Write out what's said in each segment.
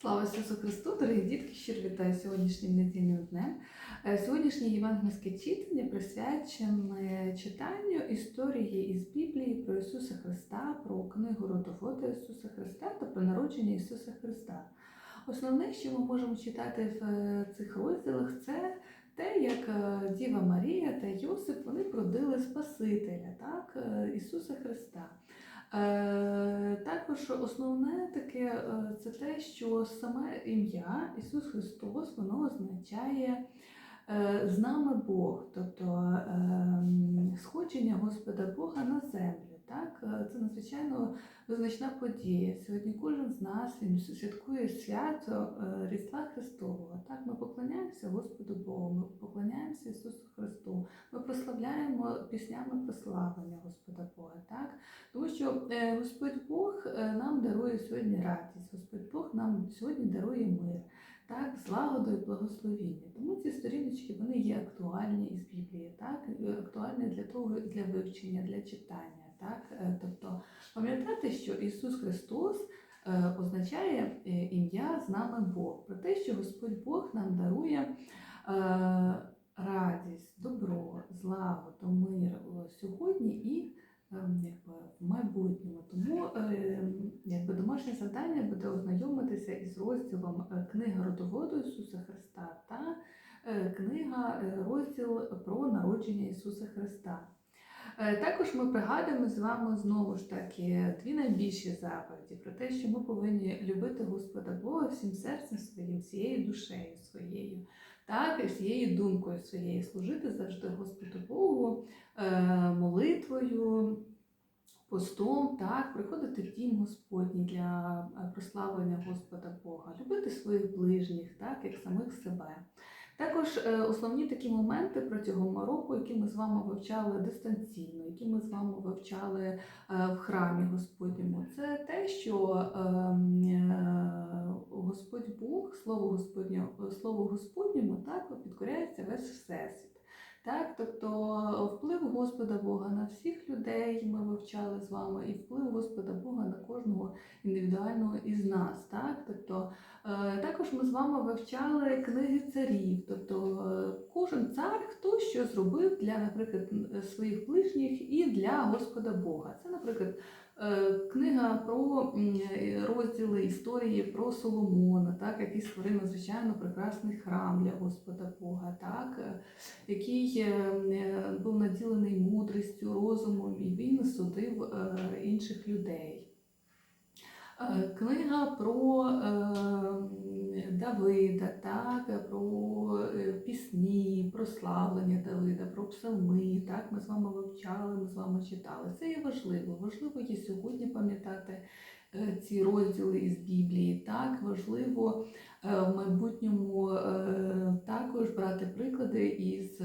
Слава Ісусу Христу, дорогі дітки, щиро вітаю сьогоднішнім недільним днем. Е, Сьогоднішнє євангельське читання присвячене читанню історії із Біблії про Ісуса Христа, про книгу родоводу Ісуса Христа та про народження Ісуса Христа. Основне, що ми можемо читати в е, цих розділах, це те, як е, Діва Марія та Йосип вони продили Спасителя, так, Ісуса Христа. Е, Також основне таке е, це те, що саме ім'я Ісус Христос воно означає е, з нами Бог, тобто е, сходження Господа Бога на землю. Так? Е, Це надзвичайно визначна подія. Сьогодні кожен з нас він святкує свято е, Різдва Христового. Так? Ми поклоняємося Господу Богу, ми поклоняємося Ісусу Христу, ми прославляємо піснями прославлення Господа Бога. Так? Тому що е, Господь Бог нам дарує сьогодні радість, Господь Бог нам сьогодні дарує мир, так, злагоду і благословіння. Тому ці сторіночки вони є актуальні із Біблії, так, актуальні для того, для вивчення, для читання. Так? Е, Тобто пам'ятати, що Ісус Христос е, означає е, ім'я з нами Бог, про те, що Господь Бог нам дарує. Радість, добро, злагоду, мир сьогодні і ем, в майбутньому. Тому якби, домашнє завдання буде ознайомитися із розділом книги родоводу Ісуса Христа та книга розділ про народження Ісуса Христа. Е, Також ми пригадуємо з вами знову ж таки дві найбільші заповіді про те, що ми повинні любити Господа Бога всім серцем своїм, всією душею своєю, так і всією думкою своєю, служити завжди Господу Богу е, молитвою, постом, так, приходити в дім Господній для е, прославлення Господа Бога, любити своїх ближніх, так, як самих себе. Також е, основні такі моменти протягом року, які ми з вами вивчали дистанційно, які ми з вами вивчали е, в храмі Господньому, це те, що ем, е, Господь Бог, слово Господнє, слово Господньому, так підкоряється весь всесвіт. Так, тобто вплив Господа Бога на всіх людей ми вивчали з вами, і вплив Господа Бога на кожного індивідуального із нас. Так? Тобто, е, також ми з вами вивчали книги царів. Тобто е, кожен цар хто що зробив для, наприклад, своїх ближніх і для Господа Бога. Це, наприклад, е, книга про розділи історії про Соломона, так, який створив надзвичайно прекрасний храм для Господа Бога. Так? е, який е, е, був наділений мудрістю, розумом, і він судив е, інших людей. Е, Книга про е, Давида, так, про е, пісні, про славлення Давида, про псалми. Так, ми з вами вивчали, ми з вами читали. Це є важливо. Важливо є сьогодні пам'ятати е, ці розділи із Біблії. Так, важливо е, в майбутньому також брати приклади із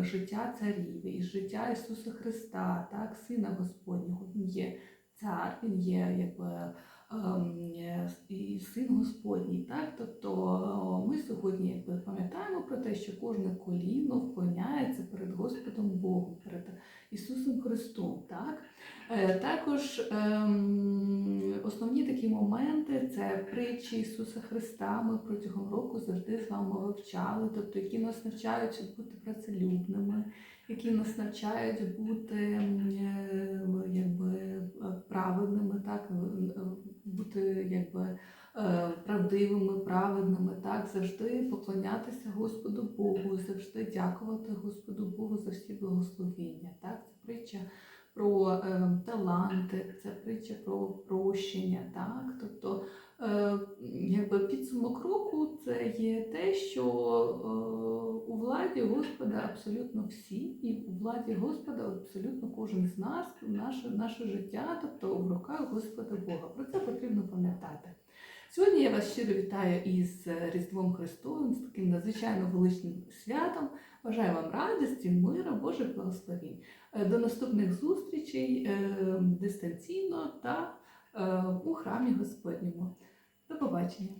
життя царів, із життя Ісуса Христа, так, Сина Господнього. Він є цар, він є якби. Ем, е, І син Господній, так тобто ми сьогодні якби пам'ятаємо про те, що кожне коліно вклоняється перед Господом Богом, перед Ісусом Христом. Так? Е, Також ем, основні такі моменти це притчі Ісуса Христа. Ми протягом року завжди з вами вивчали, тобто які нас навчають бути працелюбними, які нас навчають бути е, якби, е, праведними, так, е, бути якби, е, правдивими, праведними, так, завжди поклонятися Господу Богу, завжди дякувати Господу Богу за всі благословіння. Так? Це притча про е, таланти, це притча про прощення. Так? Тобто, е, якби підсумок року це є те, що е, у владі Господа абсолютно всі, і у владі Господа абсолютно кожен з нас, наше, наше життя, тобто в руках Господа Бога. Про це потрібно пам'ятати. Сьогодні я вас щиро вітаю із Різдвом Христовим, з таким надзвичайно величним святом. Бажаю вам радості, мира, Божих благословінь. Е, До наступних зустрічей е, дистанційно та е, у храмі Господньому. До побачення!